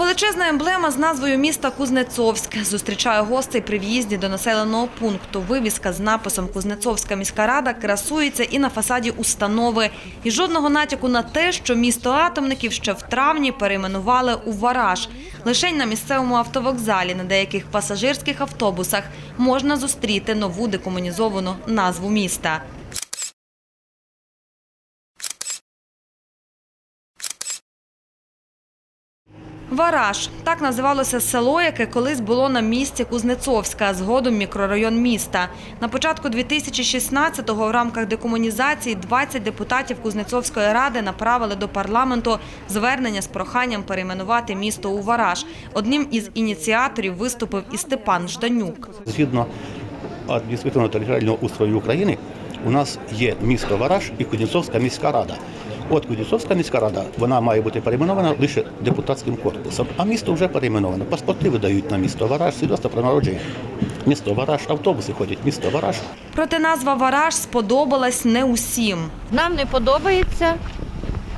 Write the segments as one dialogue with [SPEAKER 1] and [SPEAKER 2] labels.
[SPEAKER 1] Величезна емблема з назвою міста Кузнецовськ зустрічає гостей при в'їзді до населеного пункту. Вивіска з написом Кузнецовська міська рада красується і на фасаді установи. І жодного натяку на те, що місто атомників ще в травні перейменували у Вараж. Лишень на місцевому автовокзалі на деяких пасажирських автобусах можна зустріти нову декомунізовану назву міста. Вараж так називалося село, яке колись було на місці Кузнецовська, згодом мікрорайон міста. На початку 2016-го в рамках декомунізації 20 депутатів Кузнецовської ради направили до парламенту звернення з проханням перейменувати місто у Вараж. Одним із ініціаторів виступив і Степан Жданюк.
[SPEAKER 2] Згідно адміністративно-територіального устрою України, у нас є місто Вараж і Кузнєцовська міська рада. От Кузнєцовська міська рада вона має бути перейменована лише депутатським корпусом, а місто вже перейменовано. Паспорти видають на місто Вараж, свідоцтво про народження. Місто Вараж, автобуси ходять, місто Вараж.
[SPEAKER 1] Проте назва Вараж сподобалась не усім.
[SPEAKER 3] Нам не подобається.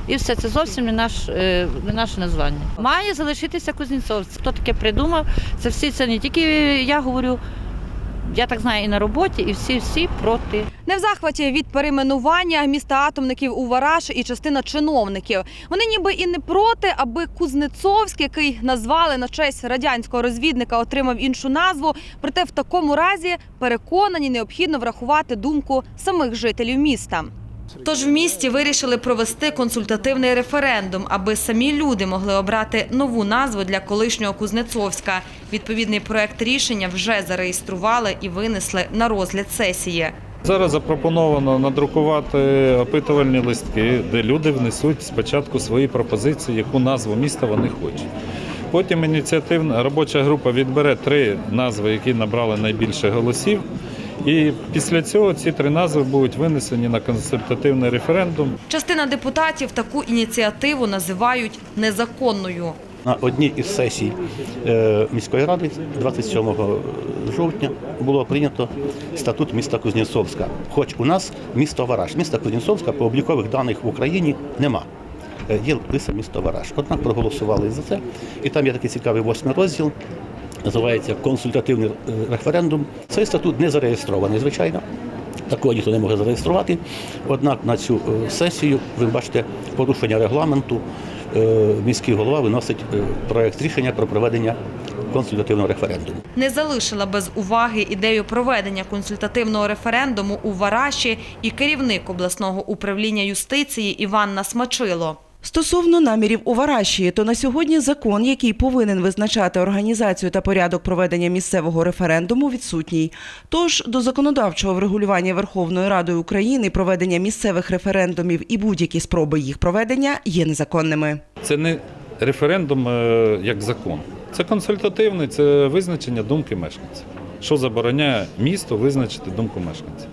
[SPEAKER 3] І все, це зовсім не, наш, е, не наше названня. Має залишитися Кузнєцовськ. Хто таке придумав? Це всі, це не тільки я говорю, я так знаю і на роботі, і всі всі проти.
[SPEAKER 1] Не в захваті від перейменування міста атомників у Вараш і частина чиновників. Вони ніби і не проти, аби Кузнецовськ, який назвали на честь радянського розвідника, отримав іншу назву. Проте в такому разі переконані необхідно врахувати думку самих жителів міста. Тож в місті вирішили провести консультативний референдум, аби самі люди могли обрати нову назву для колишнього Кузнецовська. Відповідний проект рішення вже зареєстрували і винесли на розгляд сесії.
[SPEAKER 4] Зараз запропоновано надрукувати опитувальні листки, де люди внесуть спочатку свої пропозиції, яку назву міста вони хочуть. Потім ініціативна робоча група відбере три назви, які набрали найбільше голосів. І після цього ці три назви будуть винесені на консультативний референдум.
[SPEAKER 1] Частина депутатів таку ініціативу називають незаконною.
[SPEAKER 2] На одній із сесій е, міської ради 27 жовтня було прийнято статут міста Кузнєцовська. Хоч у нас місто Вараж. Міста Кузнєцовська по облікових даних в Україні нема. Е, Є лише місто Вараж. Однак проголосували за це. І там є такий цікавий восьмий розділ. Називається консультативний е, референдум. Цей статут не зареєстрований, звичайно. Такого ніхто не може зареєструвати. Однак на цю е, сесію, ви бачите, порушення регламенту. е, Міський голова виносить проект рішення про проведення консультативного референдуму.
[SPEAKER 1] Не залишила без уваги ідею проведення консультативного референдуму у Вараші і керівник обласного управління юстиції Іванна Смачило.
[SPEAKER 5] Стосовно намірів у Варашії, то на сьогодні закон, який повинен визначати організацію та порядок проведення місцевого референдуму, відсутній. Тож до законодавчого врегулювання Верховною Радою України проведення місцевих референдумів і будь-які спроби їх проведення є незаконними.
[SPEAKER 4] Це не референдум е, як закон. Це консультативний, це визначення думки мешканців. Що забороняє місту визначити думку мешканців.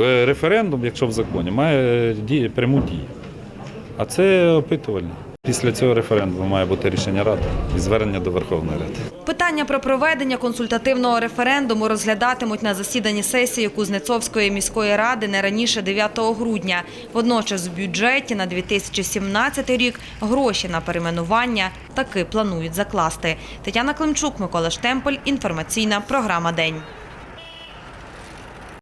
[SPEAKER 4] Е, Референдум, якщо в законі, має дію, пряму дію. А це опитувальний. Після цього референдуму має бути рішення ради і звернення до Верховної Ради.
[SPEAKER 1] Питання про проведення консультативного референдуму розглядатимуть на засіданні сесії Кузнецовської міської ради не раніше 9 грудня. Водночас в бюджеті на 2017 рік гроші на перейменування таки планують закласти. Тетяна Климчук, Микола Штемпель. Інформаційна програма День.